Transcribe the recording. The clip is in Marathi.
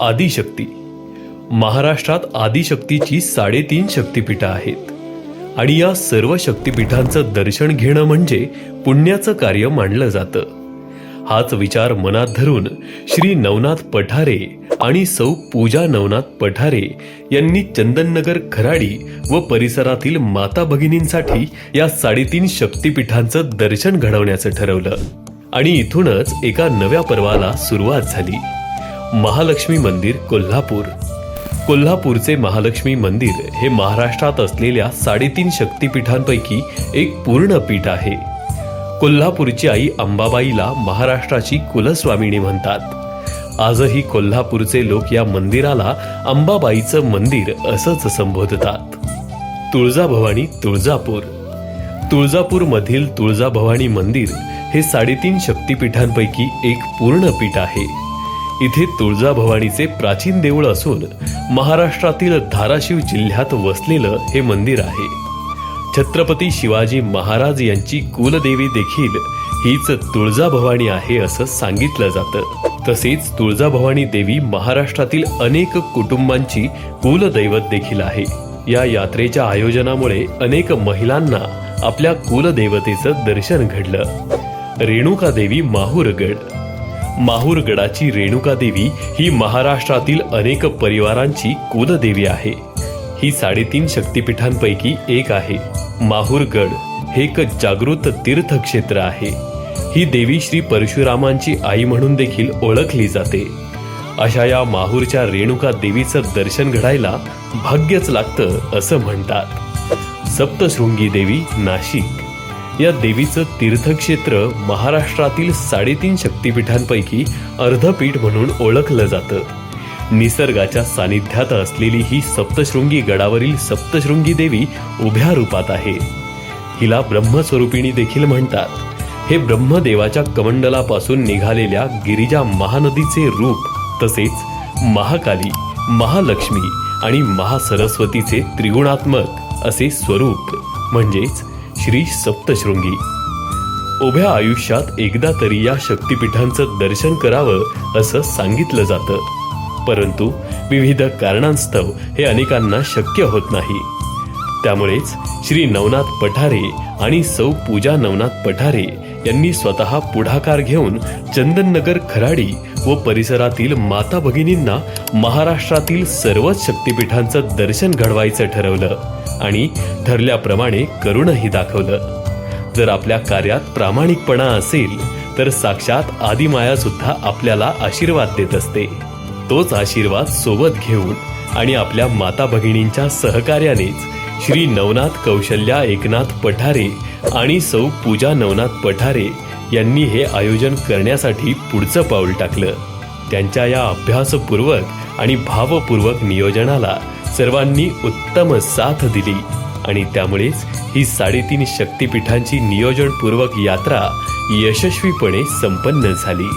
आदिशक्ती. महाराष्ट्रात आदिशक्तीची साडेतीन शक्तिपीठं आहेत. आणि या सर्व शक्तिपीठांचं दर्शन घेणं म्हणजे पुण्याचं कार्य मानलं जातं. हाच विचार मनात धरून श्री नवनाथ पठारे आणि सौ पूजा नवनाथ पठारे यांनी चंदननगर खराडी व परिसरातील माता भगिनींसाठी या साडेतीन शक्तिपीठांचं दर्शन घडवण्याचं ठरवलं. आणि इथूनच एका नव्या पर्वाला सुरुवात झाली. महालक्ष्मी मंदिर कोल्हापूर. कोल्हापूरचे महालक्ष्मी मंदिर हे महाराष्ट्रात असलेल्या साडेतीन शक्तीपीठांपैकी एक पूर्ण पीठ आहे. कोल्हापूरची आई अंबाबाईला महाराष्ट्राची कुलस्वामिनी म्हणतात. आजही कोल्हापूरचे लोक या मंदिराला अंबाबाईचं मंदिर असंच संबोधतात. तुळजाभवानी तुळजापूर. तुळजापूरमधील तुळजाभवानी मंदिर हे साडेतीन शक्तीपीठांपैकी एक पूर्ण पीठ आहे. इथे तुळजाभवानीचे प्राचीन देऊळ असून महाराष्ट्रातील धाराशिव जिल्ह्यात वसलेलं हे मंदिर आहे. छत्रपती शिवाजी महाराज यांची कुलदेवी देखील हीच तुळजाभवानी आहे असं सांगितलं जातं. तसेच तुळजाभवानी देवी महाराष्ट्रातील अनेक कुटुंबांची कुलदैवत देखील आहे. या यात्रेच्या आयोजनामुळे अनेक महिलांना आपल्या कुलदेवतेचं दर्शन घडलं. रेणुका देवी माहूरगड माहूरगडाची रेणुका देवी ही महाराष्ट्रातील अनेक परिवारांची कुलदेवी आहे. ही साडेतीन शक्तिपीठांपैकी एक आहे. माहूरगड हे एक जागृत तीर्थक्षेत्र आहे. ही देवी श्री परशुरामांची आई म्हणून देखील ओळखली जाते. अशा या माहूरच्या रेणुका देवीचं दर्शन घडायला भाग्यच लागतं असं म्हणतात. सप्तशृंगी देवी नाशिक. या देवीचं तीर्थक्षेत्र महाराष्ट्रातील साडेतीन शक्तिपीठांपैकी अर्धपीठ म्हणून ओळखलं जातं. निसर्गाच्या सानिध्यात असलेली ही सप्तशृंगी गडावरील सप्तशृंगी देवी उभ्या रूपात आहे. हिला ब्रह्मस्वरूपिणी देखील म्हणतात. हे ब्रह्मदेवाच्या कमंडलापासून निघालेल्या गिरिजा महानदीचे रूप तसेच महाकाली महालक्ष्मी आणि महासरस्वतीचे त्रिगुणात्मक असे स्वरूप म्हणजेच श्री सप्तशृंगी. उभ्या आयुष्यात एकदा तरी या शक्तिपीठांचं दर्शन करावं असं सांगितलं जातं. परंतु विविध कारणांस्तव हे अनेकांना शक्य होत नाही. त्यामुळेच श्री नवनाथ पठारे आणि सौ पूजा नवनाथ पठारे यांनी स्वतः पुढाकार घेऊन चंदननगर खराडी व परिसरातील माता भगिनींना महाराष्ट्रातील सर्वच शक्तिपीठांचं दर्शन घडवायचं ठरवलं. आणि ठरल्याप्रमाणे करूनही दाखवलं. जर आपल्या कार्यात प्रामाणिकपणा असेल तर साक्षात आदिमाया सुद्धा आपल्याला आशीर्वाद देत असते. तोच आशीर्वाद सोबत घेऊन आणि आपल्या माता भगिनींच्या सहकार्यानेच श्री नवनाथ कौशल्या एकनाथ पठारे आणि सौ पूजा नवनाथ पठारे यांनी हे आयोजन करण्यासाठी पुढचं पाऊल टाकलं. त्यांच्या या अभ्यासपूर्वक आणि भावपूर्वक नियोजनाला सर्वांनी उत्तम साथ दिली. आणि त्यामुळेच ही साडेतीन शक्तिपीठांची नियोजनपूर्वक यात्रा यशस्वीपणे संपन्न झाली.